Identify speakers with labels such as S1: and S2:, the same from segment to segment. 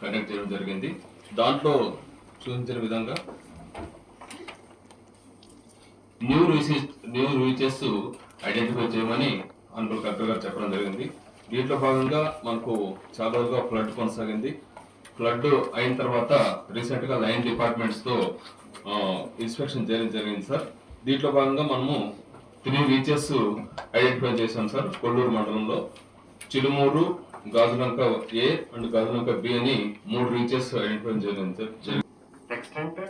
S1: Conduct చేయడం జరిగింది. దాంట్లో చూపించిన విధంగా new reaches new reaches identify చేయమని అనుకుల్ కలెక్టర్ గారు చెప్పడం జరిగింది. దీంట్లో భాగంగా మనకు చాలా రోజుగా ఫ్లడ్ కొనసాగింది. ఫ్లడ్ అయిన తర్వాత రీసెంట్గా లైన్ డిపార్ట్మెంట్స్తో ఇన్స్పెక్షన్ చేయడం జరిగింది సార్ దీంట్లో భాగంగా మనము త్రీ రీచెస్ ఐడెంటిఫై చేశాం సార్ కొల్లూరు మండలంలో Chilumuru Gajulanka A and Gajulanka B అని మూడు రీచెస్ ఐడెంటిఫై చేయడం
S2: sir
S1: extent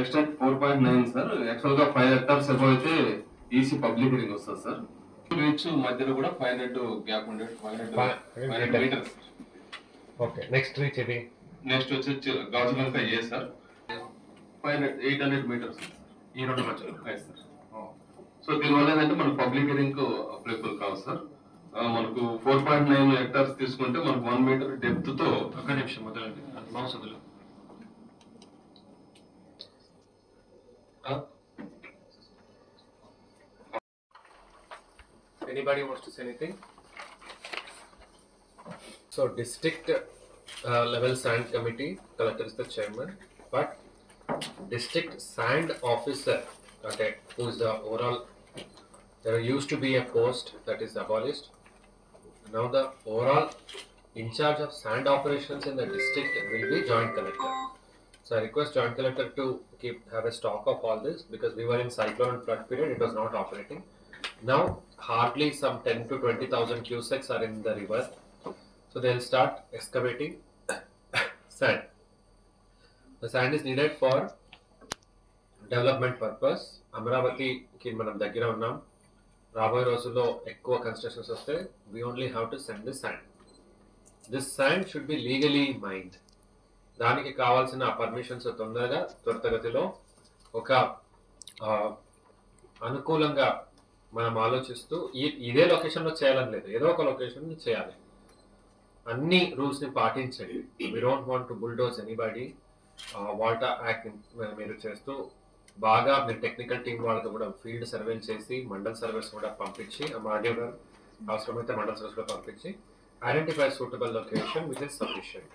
S1: extent four point nine sir. యాక్చువల్గా ఫైవ్ హెక్టార్స్ ఎబో అయితే ఈసీ పబ్లిక్ హియరింగ్ వస్తుంది సార్. రీచ్ మధ్యలో కూడా ఫైవ్ హండ్రెడ్ గ్యాప్ ఉండేది
S2: five hundred
S1: metres
S2: okay next reach ఇది.
S1: నెక్స్ట్ వచ్చి Gajulanka A sir. Five hundred eight hundred metres
S2: ఈ రెండు మధ్యలో
S1: సార్ సో దీనివల్ల ఏంటంటే మనకు పబ్లిక్ హియరింగ్ అప్లికబుల్ కావు సార్. మనకు ఫోర్ పాయింట్ నైన్ హెక్టార్స్ తీసుకుంటే మనకు వన్ మీటర్ డెప్త్తో
S2: ఒక్క నిమిషం మొదలండి మౌస్ వదిలు to say anything? So district uh, level sand committee, collector is the chairman, but district sand officer, okay, who is the overall, there used to be a post that is abolished. Now the overall in charge of sand operations in the district will be joint collector. So I request joint collector to keep have a stock of all this because we were in cyclone and flood period, it was not operating. Now hardly some 10 to 20,000 cusecs are in the river. So they'll start excavating sand. The sand is needed for development purpose అమరావతికి మనం దగ్గర ఉన్నాం రాబోయే రోజుల్లో ఎక్కువ constructions వస్తే we only have to send this sand this sand should be legally mined దానికి కావాల్సిన పర్మిషన్స్ తొందరగా త్వరితగతిలో ఒక అనుకూలంగా మనం ఆలోచిస్తూ ఇదే లొకేషన్లో చేయాలని లేదు. ఏదో ఒక లొకేషన్ చేయాలి. అన్ని రూల్స్ని పాటించండి. We don't want to bulldoze anybody water act మీరు చేస్తూ బాగా మీరు టెక్నికల్ టీం వాళ్ళతో కూడా ఫీల్డ్ సర్వేలు చేసి మండల్ సర్వేస్ కూడా పంపించి మాధవ్ గారు అవసరమైతే మండల్ సర్వేస్ కూడా పంపించి identify suitable location which is sufficient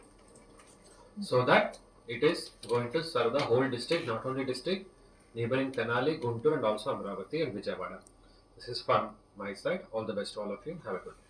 S2: so that it is going to serve the whole district not only district neighboring Tenali, Guntur, and also Amravati and Vijayawada. This is from my side. All the best to all of you. Have a good day.